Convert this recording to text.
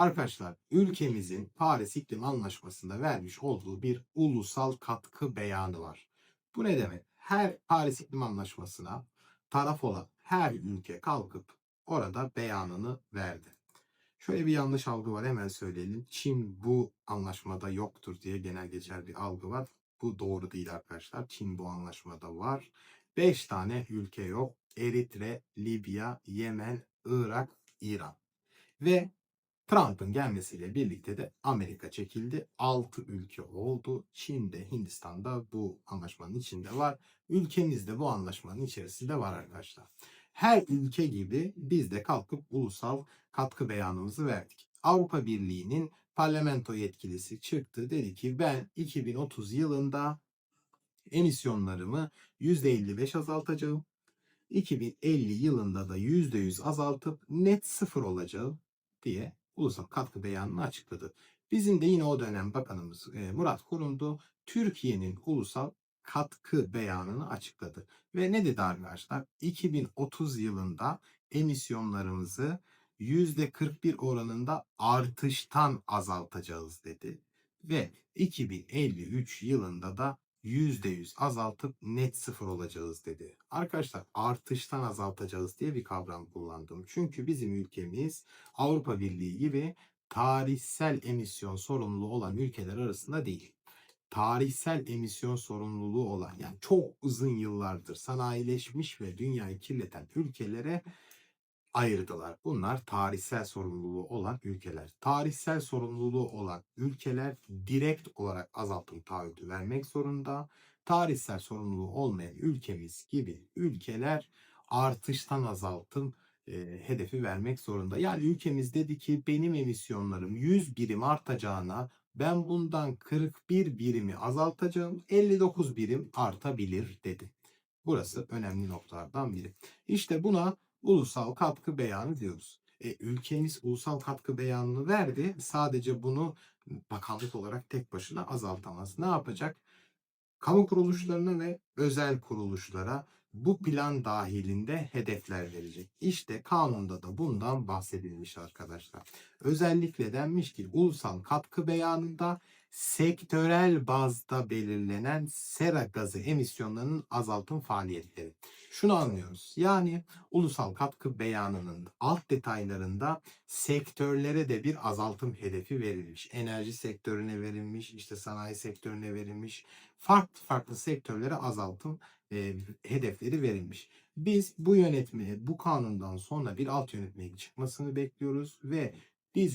Arkadaşlar ülkemizin Paris İklim Anlaşması'nda vermiş olduğu bir ulusal katkı beyanı var. Bu ne demek? Her Paris İklim Anlaşması'na taraf olan her ülke kalkıp orada beyanını verdi. Şöyle bir yanlış algı var hemen söyleyelim. Çin bu anlaşmada yoktur diye genel geçer bir algı var. Bu doğru değil arkadaşlar. Çin bu anlaşmada var. 5 tane ülke yok. Eritre, Libya, Yemen, Irak, İran. Ve Trump'ın gelmesiyle birlikte de Amerika çekildi. 6 ülke oldu. Çin de Hindistan da bu anlaşmanın içinde var. Ülkemiz de bu anlaşmanın içerisinde var arkadaşlar. Her ülke gibi biz de kalkıp ulusal katkı beyanımızı verdik. Avrupa Birliği'nin parlamento yetkilisi çıktı dedi ki ben 2030 yılında emisyonlarımı %55 azaltacağım. 2050 yılında da %100 azaltıp net sıfır olacağım diye ulusal katkı beyanını açıkladı. Bizim de yine o dönem bakanımız e, Murat Kurumdu Türkiye'nin ulusal katkı beyanını açıkladı. Ve ne dedi arkadaşlar? 2030 yılında emisyonlarımızı %41 oranında artıştan azaltacağız dedi. Ve 2053 yılında da %100 azaltıp net sıfır olacağız dedi. Arkadaşlar artıştan azaltacağız diye bir kavram kullandım. Çünkü bizim ülkemiz Avrupa Birliği gibi tarihsel emisyon sorumluluğu olan ülkeler arasında değil. Tarihsel emisyon sorumluluğu olan yani çok uzun yıllardır sanayileşmiş ve dünyayı kirleten ülkelere ayırdılar. Bunlar tarihsel sorumluluğu olan ülkeler. Tarihsel sorumluluğu olan ülkeler direkt olarak azaltım taahhüdü vermek zorunda. Tarihsel sorumluluğu olmayan ülkemiz gibi ülkeler artıştan azaltım e, hedefi vermek zorunda. Yani ülkemiz dedi ki benim emisyonlarım 100 birim artacağına ben bundan 41 birimi azaltacağım. 59 birim artabilir dedi. Burası önemli noktalardan biri. İşte buna ulusal katkı beyanı diyoruz. E, ülkemiz ulusal katkı beyanını verdi. Sadece bunu bakanlık olarak tek başına azaltamaz. Ne yapacak? Kamu kuruluşlarına ve özel kuruluşlara bu plan dahilinde hedefler verecek. İşte kanunda da bundan bahsedilmiş arkadaşlar. Özellikle denmiş ki ulusal katkı beyanında sektörel bazda belirlenen sera gazı emisyonlarının azaltım faaliyetleri. Şunu anlıyoruz. Yani ulusal katkı beyanının alt detaylarında sektörlere de bir azaltım hedefi verilmiş. Enerji sektörüne verilmiş, işte sanayi sektörüne verilmiş. Farklı farklı sektörlere azaltım e, hedefleri verilmiş. Biz bu yönetmeye, bu kanundan sonra bir alt yönetmeye çıkmasını bekliyoruz ve biz